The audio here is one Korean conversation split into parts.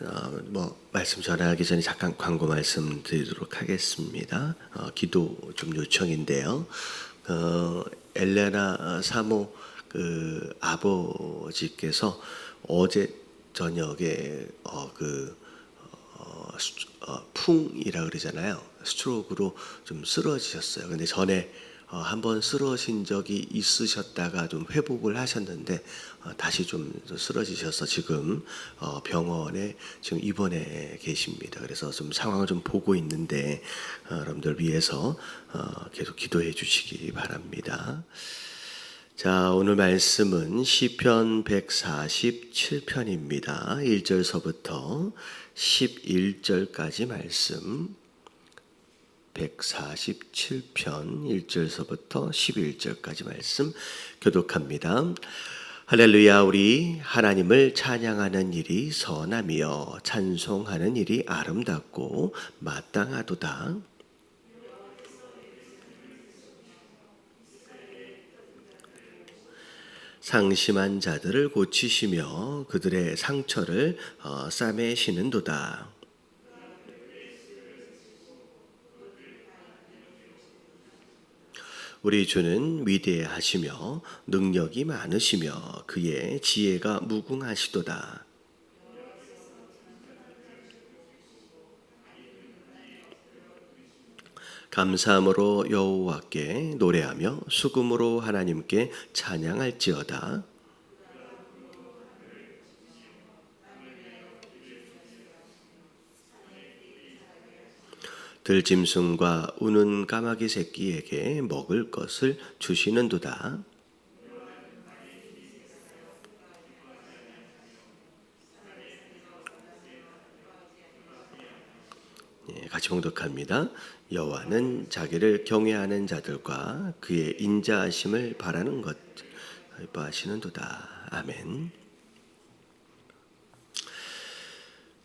어, 뭐 말씀 전하기 전에 잠깐 광고 말씀드리도록 하겠습니다. 어, 기도 좀 요청인데요. 어, 엘레나 사모 그 아버지께서 어제 저녁에 어, 그 어, 수- 어, 풍이라 그러잖아요. 스트로크로 좀 쓰러지셨어요. 근데 전에 어, 한번 쓰러진 적이 있으셨다가 좀 회복을 하셨는데 어, 다시 좀 쓰러지셔서 지금 어, 병원에 지금 입원해 계십니다. 그래서 좀 상황을 좀 보고 있는데 어, 여러분들 위해서 어, 계속 기도해 주시기 바랍니다. 자, 오늘 말씀은 시편 147편입니다. 1절서부터 11절까지 말씀. 147편 1절서부터 11절까지 말씀 교독합니다. 할렐루야 우리 하나님을 찬양하는 일이 선함이요 찬송하는 일이 아름답고 마땅하도다. 상심한 자들을 고치시며 그들의 상처를 어, 싸매시는도다. 우리 주는 위대하시며 능력이 많으시며 그의 지혜가 무궁하시도다. 감사함으로 여호와께 노래하며 수금으로 하나님께 찬양할지어다. 들짐승과 우는 까마귀 새끼에게 먹을 것을 주시는도다. 예, 같이 봉독합니다. 여호와는 자기를 경외하는 자들과 그의 인자하심을 바라는 것 기뻐하시는도다. 아멘.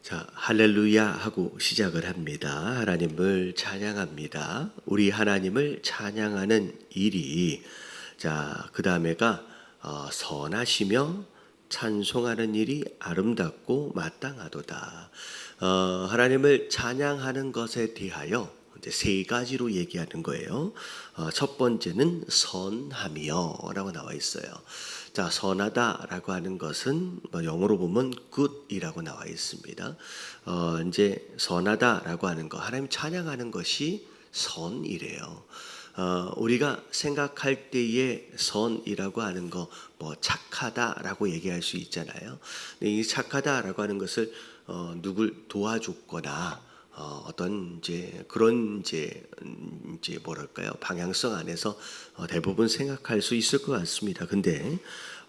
자, 할렐루야 하고 시작을 합니다. 하나님을 찬양합니다. 우리 하나님을 찬양하는 일이 자, 그 다음에가 어, 선하시며 찬송하는 일이 아름답고 마땅하도다. 어, 하나님을 찬양하는 것에 대하여 세 가지로 얘기하는 거예요. 어, 첫 번째는 선함이요라고 나와 있어요. 자, 선하다라고 하는 것은 뭐 영어로 보면 good이라고 나와 있습니다. 어, 이제 선하다라고 하는 거, 하나님 찬양하는 것이 선이래요. 어, 우리가 생각할 때의 선이라고 하는 거, 뭐 착하다라고 얘기할 수 있잖아요. 이 착하다라고 하는 것을 어, 누굴 도와줬거나 어, 어떤 이제 그런 이제 음, 이제 뭐랄까요 방향성 안에서 어, 대부분 생각할 수 있을 것 같습니다. 근데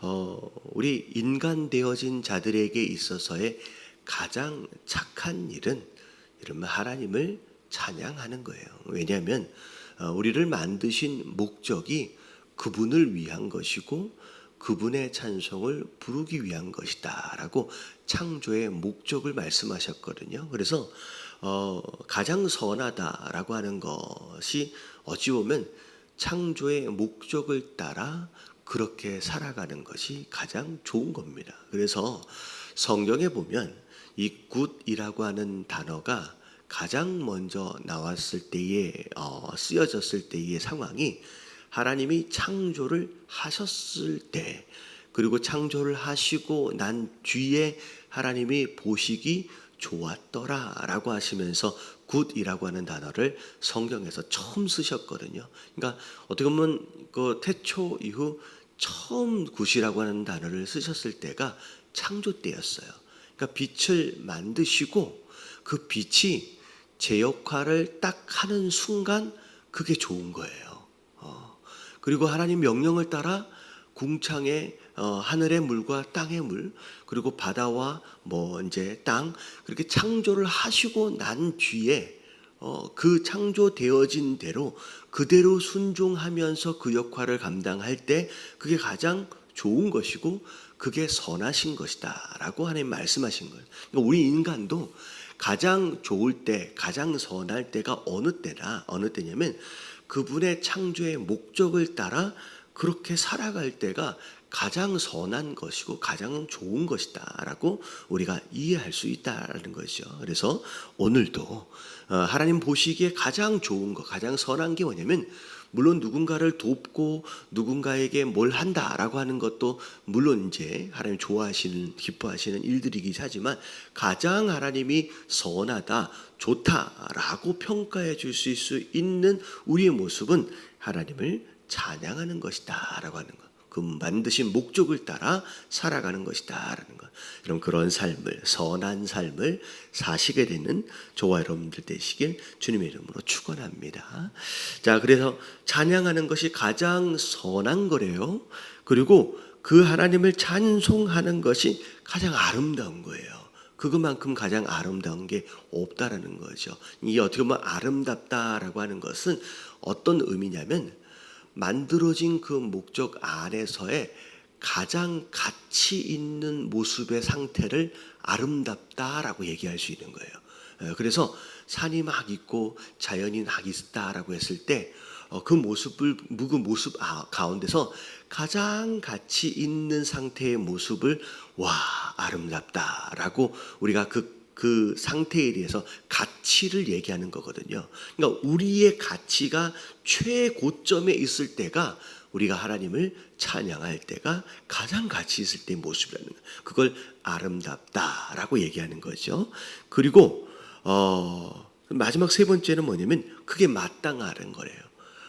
어, 우리 인간 되어진 자들에게 있어서의 가장 착한 일은 이러면 하나님을 찬양하는 거예요. 왜냐하면 어, 우리를 만드신 목적이 그분을 위한 것이고 그분의 찬송을 부르기 위한 것이다라고 창조의 목적을 말씀하셨거든요. 그래서 어, 가장 선하다라고 하는 것이 어찌 보면 창조의 목적을 따라 그렇게 살아가는 것이 가장 좋은 겁니다. 그래서 성경에 보면 이 굿이라고 하는 단어가 가장 먼저 나왔을 때에 어, 쓰여졌을 때의 상황이 하나님이 창조를 하셨을 때 그리고 창조를 하시고 난 뒤에 하나님이 보시기 좋았더라 라고 하시면서 굿이라고 하는 단어를 성경에서 처음 쓰셨거든요. 그러니까 어떻게 보면 그 태초 이후 처음 굿이라고 하는 단어를 쓰셨을 때가 창조 때였어요. 그러니까 빛을 만드시고 그 빛이 제 역할을 딱 하는 순간 그게 좋은 거예요. 어. 그리고 하나님 명령을 따라 궁창의 어, 하늘의 물과 땅의 물 그리고 바다와 뭐 이제 땅 그렇게 창조를 하시고 난 뒤에 어, 그 창조되어진 대로 그대로 순종하면서 그 역할을 감당할 때 그게 가장 좋은 것이고 그게 선하신 것이다라고 하나님 말씀하신 거예요. 그러니까 우리 인간도 가장 좋을 때, 가장 선할 때가 어느 때나 어느 때냐면 그분의 창조의 목적을 따라 그렇게 살아갈 때가 가장 선한 것이고 가장 좋은 것이다라고 우리가 이해할 수 있다라는 거죠. 그래서 오늘도 어, 하나님 보시기에 가장 좋은 것, 가장 선한 게 뭐냐면 물론 누군가를 돕고 누군가에게 뭘 한다라고 하는 것도 물론 이제 하나님 좋아하시는 기뻐하시는 일들이긴 하지만 가장 하나님이 선하다 좋다라고 평가해 주실 수 있는 우리의 모습은 하나님을 찬양하는 것이다라고 하는 것. 그 만드신 목적을 따라 살아가는 것이다라는 것. 여러분 그런 삶을 선한 삶을 사시게 되는 저와 여러분들 되시길 주님의 이름으로 축원합니다. 자, 그래서 찬양하는 것이 가장 선한 거래요. 그리고 그 하나님을 찬송하는 것이 가장 아름다운 거예요. 그것만큼 가장 아름다운 게 없다라는 거죠. 이게 어떻게 보면 아름답다라고 하는 것은 어떤 의미냐면 만들어진 그 목적 안에서의 가장 가치 있는 모습의 상태를 아름답다라고 얘기할 수 있는 거예요. 예, 그래서 산이 막 있고 자연이 막 있다라고 했을 때 그 모습을 그 모습 아, 가운데서 가장 가치 있는 상태의 모습을 와 아름답다라고 우리가 그 그 상태에 대해서 가치를 얘기하는 거거든요. 그러니까 우리의 가치가 최고점에 있을 때가 우리가 하나님을 찬양할 때가 가장 가치 있을 때의 모습이라는 거. 그걸 아름답다라고 얘기하는 거죠. 그리고 어 마지막 세 번째는 뭐냐면 그게 마땅하는 거래요.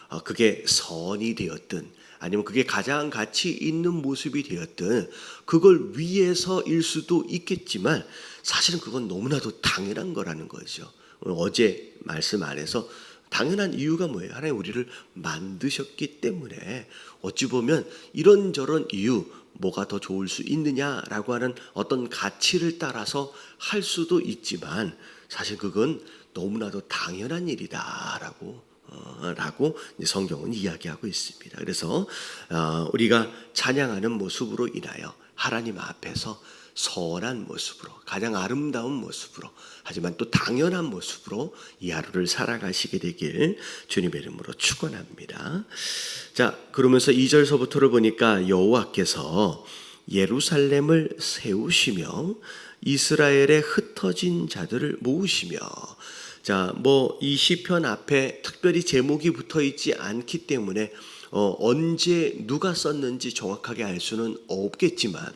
어, 그게 선이 되었든 아니면 그게 가장 가치 있는 모습이 되었든 그걸 위해서일 수도 있겠지만 사실은 그건 너무나도 당연한 거라는 거죠. 어제 말씀 안에서 당연한 이유가 뭐예요? 하나님 우리를 만드셨기 때문에 어찌 보면 이런저런 이유 뭐가 더 좋을 수 있느냐라고 하는 어떤 가치를 따라서 할 수도 있지만 사실 그건 너무나도 당연한 일이다라고 어, 라고 성경은 이야기하고 있습니다. 그래서 어, 우리가 찬양하는 모습으로 인하여 하나님 앞에서 선한 모습으로 가장 아름다운 모습으로 하지만 또 당연한 모습으로 이 하루를 살아가시게 되길 주님의 이름으로 축원합니다. 자, 그러면서 2절서부터를 보니까 여호와께서 예루살렘을 세우시며 이스라엘의 흩어진 자들을 모으시며 자, 뭐 이 시편 앞에 특별히 제목이 붙어 있지 않기 때문에 어, 언제 누가 썼는지 정확하게 알 수는 없겠지만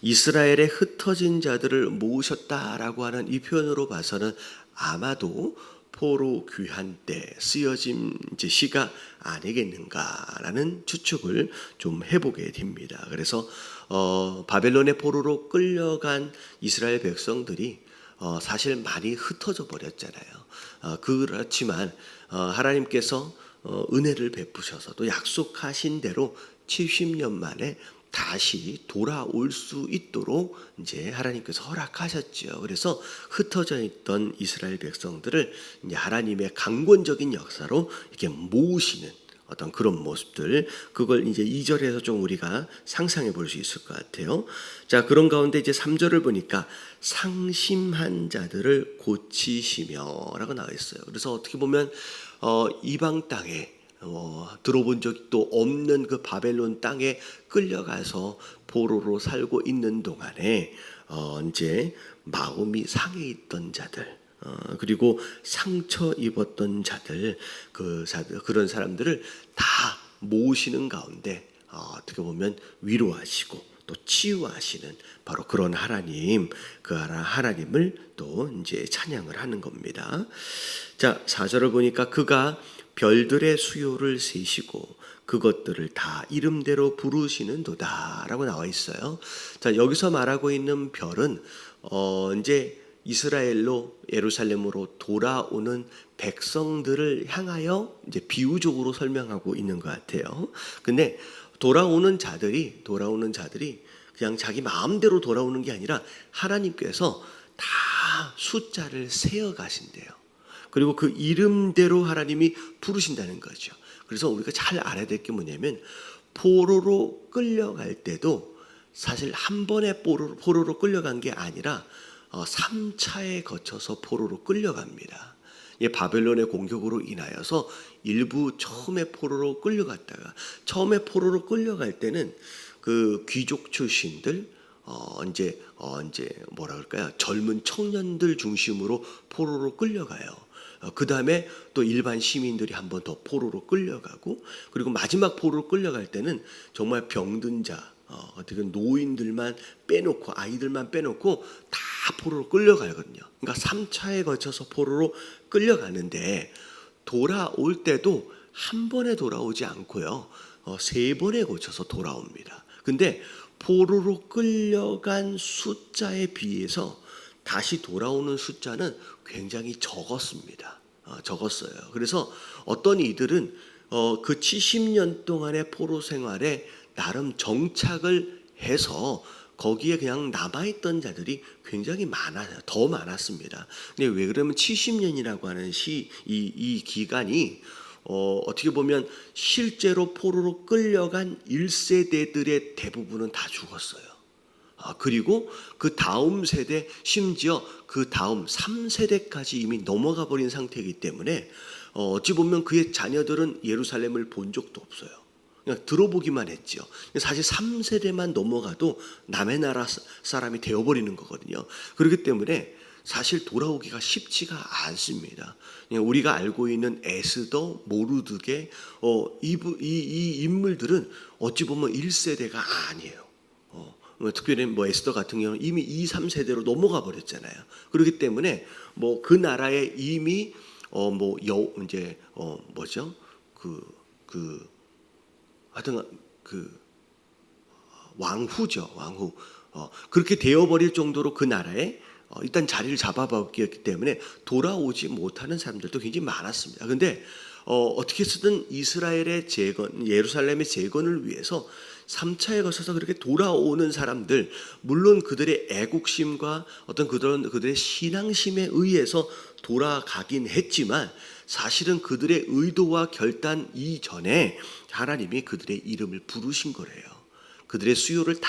이스라엘의 흩어진 자들을 모으셨다라고 하는 이 표현으로 봐서는 아마도 포로 귀한 때 쓰여진 이제 시가 아니겠는가라는 추측을 좀 해보게 됩니다. 그래서 어, 바벨론의 포로로 끌려간 이스라엘 백성들이 어, 사실 많이 흩어져 버렸잖아요. 어, 그렇지만 어, 하나님께서 어, 은혜를 베푸셔서 또 약속하신 대로 70년 만에 다시 돌아올 수 있도록 이제 하나님께서 허락하셨죠. 그래서 흩어져 있던 이스라엘 백성들을 이제 하나님의 강권적인 역사로 이렇게 모으시는 어떤 그런 모습들 그걸 이제 2절에서 좀 우리가 상상해 볼 수 있을 것 같아요. 자, 그런 가운데 이제 3절을 보니까 상심한 자들을 고치시며라고 나와 있어요. 그래서 어떻게 보면 어, 이방 땅에 어, 들어본 적도 없는 그 바벨론 땅에 끌려가서 포로로 살고 있는 동안에 어, 이제 마음이 상해 있던 자들 어, 그리고 상처 입었던 자들 그 그런 사람들을 다 모으시는 가운데 어, 어떻게 보면 위로하시고 또 치유하시는 바로 그런 하나님 그 하나님을 또 이제 찬양을 하는 겁니다. 자, 4절을 보니까 그가 별들의 수요를 세시고 그것들을 다 이름대로 부르시는도다라고 나와 있어요. 자, 여기서 말하고 있는 별은 어 이제 이스라엘로 예루살렘으로 돌아오는 백성들을 향하여 이제 비유적으로 설명하고 있는 것 같아요. 근데 돌아오는 자들이 돌아오는 자들이 그냥 자기 마음대로 돌아오는 게 아니라 하나님께서 다 숫자를 세어 가신대요. 그리고 그 이름대로 하나님이 부르신다는 거죠. 그래서 우리가 잘 알아야 될 게 뭐냐면 포로로 끌려갈 때도 사실 한 번에 포로로, 끌려간 게 아니라 어, 3차에 거쳐서 포로로 끌려갑니다. 이 바벨론의 공격으로 인하여서 일부 처음에 포로로 끌려갔다가 처음에 포로로 끌려갈 때는 그 귀족 출신들 어 이제 어 이제 뭐라 그럴까요? 젊은 청년들 중심으로 포로로 끌려가요. 그 다음에 또 일반 시민들이 한 번 더 포로로 끌려가고 그리고 마지막 포로로 끌려갈 때는 정말 병든 자 어, 어떻게 노인들만 빼놓고 아이들만 빼놓고 다 포로로 끌려가거든요. 그러니까 3차에 거쳐서 포로로 끌려가는데 돌아올 때도 한 번에 돌아오지 않고요. 어, 세 번에 거쳐서 돌아옵니다. 근데 포로로 끌려간 숫자에 비해서 다시 돌아오는 숫자는 굉장히 적었습니다. 어, 적었어요. 그래서 어떤 이들은 어, 그 70년 동안의 포로 생활에 나름 정착을 해서 거기에 그냥 남아있던 자들이 굉장히 많아요. 더 많았습니다. 근데 왜 그러면 70년이라고 하는 시, 이, 이 기간이 어, 어떻게 보면 실제로 포로로 끌려간 1세대들의 대부분은 다 죽었어요. 아, 그리고 그 다음 세대, 심지어 그 다음 3세대까지 이미 넘어가 버린 상태이기 때문에 어, 어찌 보면 그의 자녀들은 예루살렘을 본 적도 없어요. 그냥 들어보기만 했죠. 사실 3세대만 넘어가도 남의 나라 사- 사람이 되어버리는 거거든요. 그렇기 때문에 사실 돌아오기가 쉽지가 않습니다. 우리가 알고 있는 에스더, 모르드게 어, 이, 부- 이, 이 인물들은 어찌 보면 1세대가 아니에요. 어, 뭐 특별히 뭐 에스더 같은 경우는 이미 2, 3세대로 넘어가 버렸잖아요. 그렇기 때문에 뭐 그 나라에 이미 어뭐 여 이제 어 뭐죠? 그그 하여튼 그 왕후죠, 왕후. 어, 그렇게 되어버릴 정도로 그 나라에 어, 일단 자리를 잡아봤기 때문에 돌아오지 못하는 사람들도 굉장히 많았습니다. 근데 어, 어떻게 쓰든 이스라엘의 재건, 예루살렘의 재건을 위해서 3차에 거쳐서 그렇게 돌아오는 사람들, 물론 그들의 애국심과 어떤 그런 그들의 신앙심에 의해서 돌아가긴 했지만 사실은 그들의 의도와 결단 이전에 하나님이 그들의 이름을 부르신 거래요. 그들의 수요를 다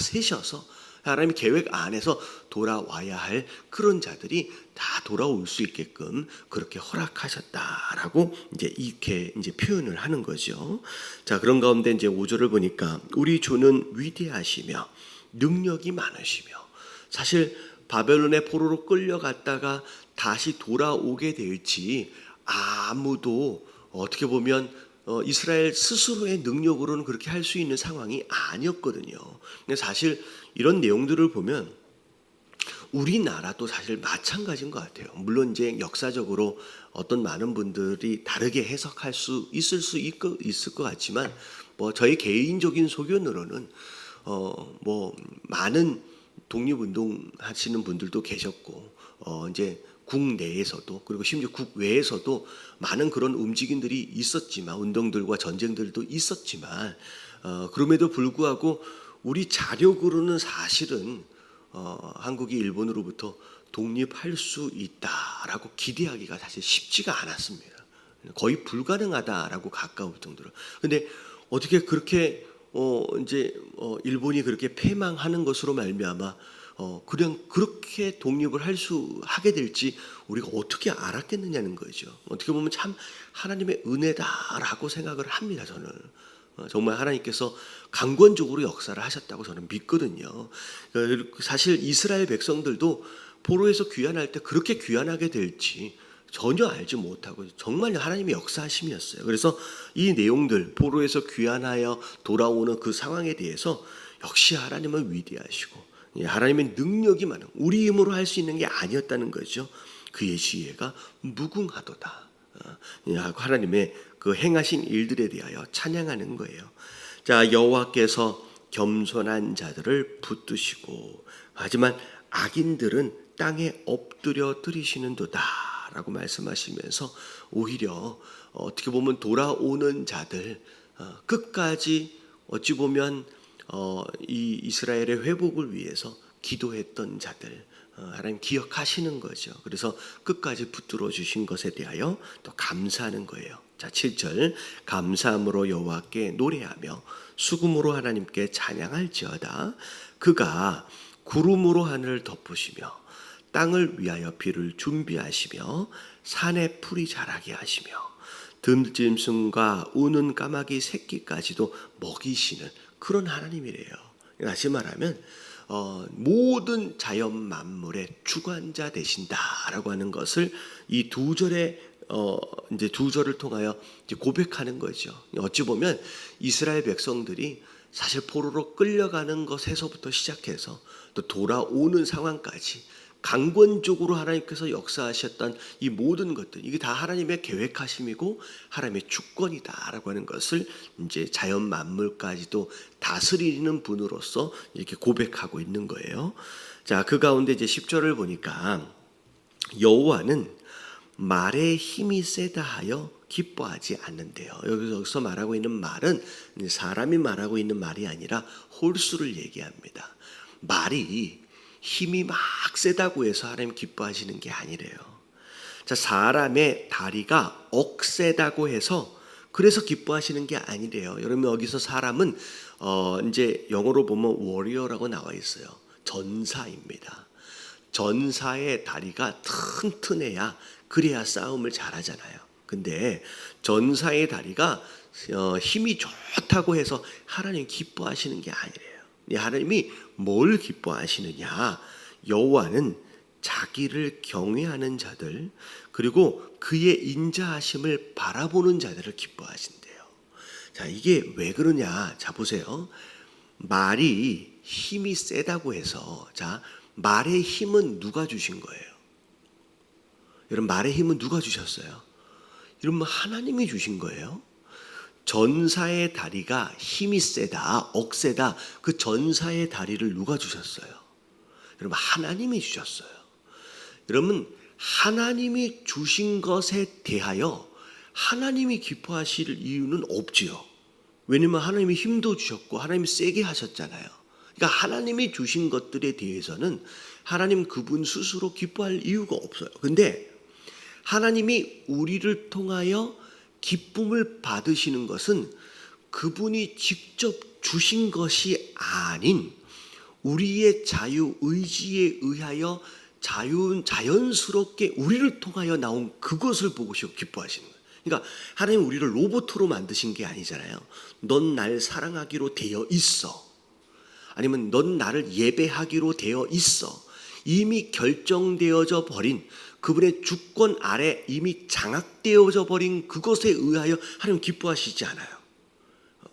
세셔서 하나님의 계획 안에서 돌아와야 할 그런 자들이 다 돌아올 수 있게끔 그렇게 허락하셨다라고 이제 이렇게 이제 표현을 하는 거죠. 자, 그런 가운데 이제 5절을 보니까 우리 주는 위대하시며 능력이 많으시며 사실 바벨론의 포로로 끌려갔다가 다시 돌아오게 될지 아무도 어떻게 보면 어, 이스라엘 스스로의 능력으로는 그렇게 할 수 있는 상황이 아니었거든요. 근데 사실 이런 내용들을 보면 우리나라도 사실 마찬가지인 것 같아요. 물론 이제 역사적으로 어떤 많은 분들이 다르게 해석할 수 있을 수 있, 있을 것 같지만 뭐 저희 개인적인 소견으로는 어 뭐 많은 독립운동 하시는 분들도 계셨고 어 이제 국내에서도 그리고 심지어 국외에서도 많은 그런 움직임들이 있었지만 운동들과 전쟁들도 있었지만 어 그럼에도 불구하고 우리 자력으로는 사실은 어, 한국이 일본으로부터 독립할 수 있다라고 기대하기가 사실 쉽지가 않았습니다. 거의 불가능하다라고 가까울 정도로. 근데 어떻게 그렇게 어 이제 어 일본이 그렇게 패망하는 것으로 말미암아 어 그냥 그렇게 독립을 할 수 하게 될지 우리가 어떻게 알았겠느냐는 거죠. 어떻게 보면 참 하나님의 은혜다라고 생각을 합니다. 저는. 어, 정말 하나님께서 강권적으로 역사를 하셨다고 저는 믿거든요. 그, 사실 이스라엘 백성들도 포로에서 귀환할 때 그렇게 귀환하게 될지 전혀 알지 못하고 정말 하나님의 역사하심이었어요. 그래서 이 내용들 포로에서 귀환하여 돌아오는 그 상황에 대해서 역시 하나님은 위대하시고 예, 하나님의 능력이 많은 우리 힘으로 할 수 있는 게 아니었다는 거죠. 그의 지혜가 무궁하도다. 어, 예, 하나님의 그 행하신 일들에 대하여 찬양하는 거예요. 자 여호와께서 겸손한 자들을 붙드시고 하지만 악인들은 땅에 엎드려 들이시는도다라고 말씀하시면서 오히려 어떻게 보면 돌아오는 자들 어, 끝까지 어찌 보면 어, 이 이스라엘의 회복을 위해서 기도했던 자들 어, 하나님 기억하시는 거죠. 그래서 끝까지 붙들어 주신 것에 대하여 또 감사하는 거예요. 자, 7절 감사함으로 여호와께 노래하며 수금으로 하나님께 찬양할지어다. 그가 구름으로 하늘을 덮으시며 땅을 위하여 비를 준비하시며 산에 풀이 자라게 하시며 듬짐승과 우는 까마귀 새끼까지도 먹이시는 그런 하나님이래요. 다시 말하면 어, 모든 자연 만물의 주관자 되신다라고 하는 것을 이 두 절에 어, 이제 두 절을 통하여 고백하는 거죠. 어찌 보면 이스라엘 백성들이 사실 포로로 끌려가는 것에서부터 시작해서 또 돌아오는 상황까지 강권적으로 하나님께서 역사하셨던 이 모든 것들 이게 다 하나님의 계획하심이고 하나님의 주권이다라고 하는 것을 이제 자연 만물까지도 다스리는 분으로서 이렇게 고백하고 있는 거예요. 자, 그 가운데 이제 10절을 보니까 여호와는 말의 힘이 세다 하여 기뻐하지 않는데요. 여기서 말하고 있는 말은 사람이 말하고 있는 말이 아니라 홀수를 얘기합니다. 말이 힘이 막 세다고 해서 하나님 기뻐하시는 게 아니래요. 자, 사람의 다리가 억세다고 해서 그래서 기뻐하시는 게 아니래요. 여러분 여기서 사람은 어 이제 영어로 보면 워리어라고 나와 있어요. 전사입니다. 전사의 다리가 튼튼해야 그래야 싸움을 잘하잖아요. 근데 전사의 다리가 어, 힘이 좋다고 해서 하나님 기뻐하시는 게 아니래요. 이 하나님이 뭘 기뻐하시느냐? 여호와는 자기를 경외하는 자들 그리고 그의 인자하심을 바라보는 자들을 기뻐하신대요. 자, 이게 왜 그러냐? 자, 보세요. 말이 힘이 세다고 해서 자, 말의 힘은 누가 주신 거예요? 여러분 말의 힘은 누가 주셨어요? 여러분 하나님이 주신 거예요. 전사의 다리가 힘이 세다, 억세다. 그 전사의 다리를 누가 주셨어요? 여러분 하나님이 주셨어요. 여러분 하나님이 주신 것에 대하여 하나님이 기뻐하실 이유는 없지요. 왜냐면 하나님이 힘도 주셨고 하나님이 세게 하셨잖아요. 그러니까 하나님이 주신 것들에 대해서는 하나님 그분 스스로 기뻐할 이유가 없어요. 근데 하나님이 우리를 통하여 기쁨을 받으시는 것은 그분이 직접 주신 것이 아닌 우리의 자유 의지에 의하여 자유 자연스럽게 우리를 통하여 나온 그것을 보고 기뻐하시는 거예요. 그러니까 하나님 우리를 로봇으로 만드신 게 아니잖아요. 넌 날 사랑하기로 되어 있어. 아니면 넌 나를 예배하기로 되어 있어. 이미 결정되어져 버린 그분의 주권 아래 이미 장악되어져 버린 그것에 의하여 하나님 기뻐하시지 않아요.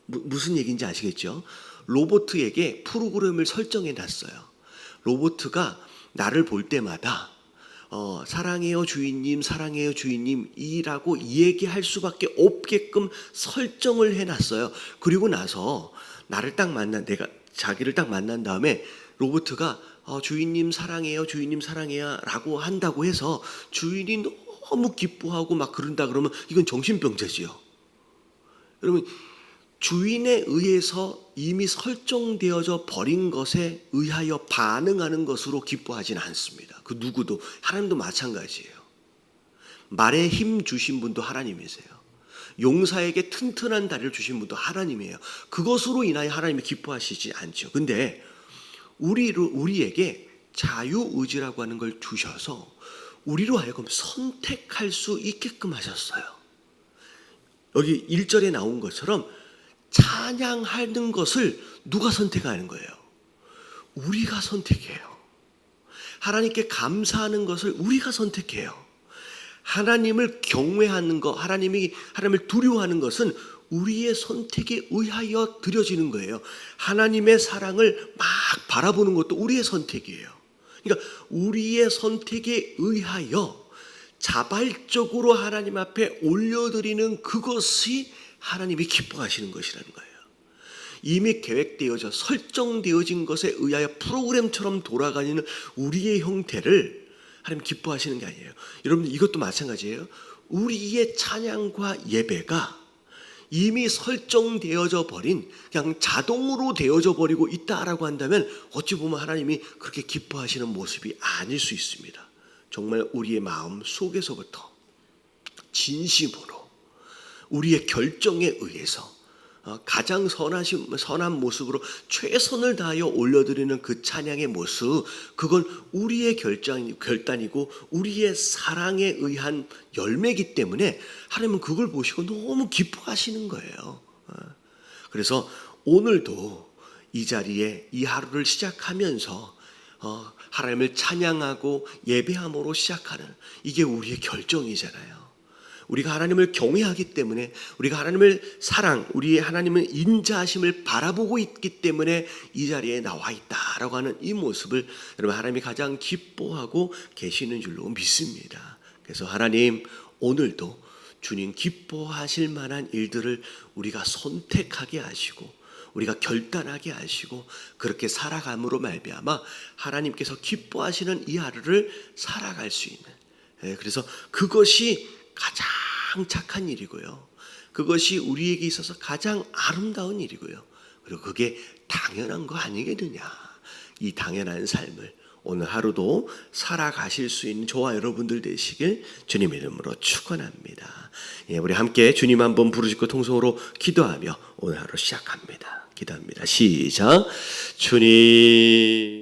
무슨 얘기인지 아시겠죠? 로보트에게 프로그램을 설정해 놨어요. 로보트가 나를 볼 때마다 어, 사랑해요 주인님, 사랑해요 주인님 이라고 얘기할 수밖에 없게끔 설정을 해놨어요. 그리고 나서 나를 딱 만난 내가 자기를 딱 만난 다음에 로보트가 어, 주인님 사랑해요, 주인님 사랑해요라고 한다고 해서 주인이 너무 기뻐하고 막 그런다 그러면 이건 정신병자지요. 여러분 주인에 의해서 이미 설정되어져 버린 것에 의하여 반응하는 것으로 기뻐하지는 않습니다. 그 누구도 하나님도 마찬가지예요. 말에 힘 주신 분도 하나님이세요. 용사에게 튼튼한 다리를 주신 분도 하나님이에요. 그것으로 인하여 하나님이 기뻐하시지 않죠. 근데 우리를 우리에게 자유 의지라고 하는 걸 주셔서 우리로 하여금 선택할 수 있게끔 하셨어요. 여기 1절에 나온 것처럼 찬양하는 것을 누가 선택하는 거예요? 우리가 선택해요. 하나님께 감사하는 것을 우리가 선택해요. 하나님을 경외하는 것, 하나님이 하나님을 두려워하는 것은 우리의 선택에 의하여 드려지는 거예요. 하나님의 사랑을 막 바라보는 것도 우리의 선택이에요. 그러니까 우리의 선택에 의하여 자발적으로 하나님 앞에 올려드리는 그것이 하나님이 기뻐하시는 것이라는 거예요. 이미 계획되어져 설정되어진 것에 의하여 프로그램처럼 돌아가는 우리의 형태를 하나님 기뻐하시는 게 아니에요. 여러분 이것도 마찬가지예요. 우리의 찬양과 예배가 이미 설정되어져 버린 그냥 자동으로 되어져 버리고 있다라고 한다면 어찌 보면 하나님이 그렇게 기뻐하시는 모습이 아닐 수 있습니다. 정말 우리의 마음 속에서부터 진심으로 우리의 결정에 의해서 어, 가장 선하신 선한 모습으로 최선을 다하여 올려드리는 그 찬양의 모습, 그건 우리의 결정 결단이고 우리의 사랑에 의한 열매이기 때문에 하나님은 그걸 보시고 너무 기뻐하시는 거예요. 어. 그래서 오늘도 이 자리에 이 하루를 시작하면서 어, 하나님을 찬양하고 예배함으로 시작하는 이게 우리의 결정이잖아요. 우리가 하나님을 경외하기 때문에 우리가 하나님을 사랑, 우리 하나님을 인자하심을 바라보고 있기 때문에 이 자리에 나와 있다라고 하는 이 모습을 여러분 하나님이 가장 기뻐하고 계시는 줄로 믿습니다. 그래서 하나님 오늘도 주님 기뻐하실 만한 일들을 우리가 선택하게 하시고 우리가 결단하게 하시고 그렇게 살아감으로 말미암아 하나님께서 기뻐하시는 이 하루를 살아갈 수 있는 예, 그래서 그것이 가장 착한 일이고요. 그것이 우리에게 있어서 가장 아름다운 일이고요. 그리고 그게 당연한 거 아니겠느냐. 이 당연한 삶을 오늘 하루도 살아가실 수 있는 저와 여러분들 되시길 주님 이름으로 축원합니다. 예, 우리 함께 주님 한번 부르짖고 통성으로 기도하며 오늘 하루 시작합니다. 기도합니다. 시작. 주님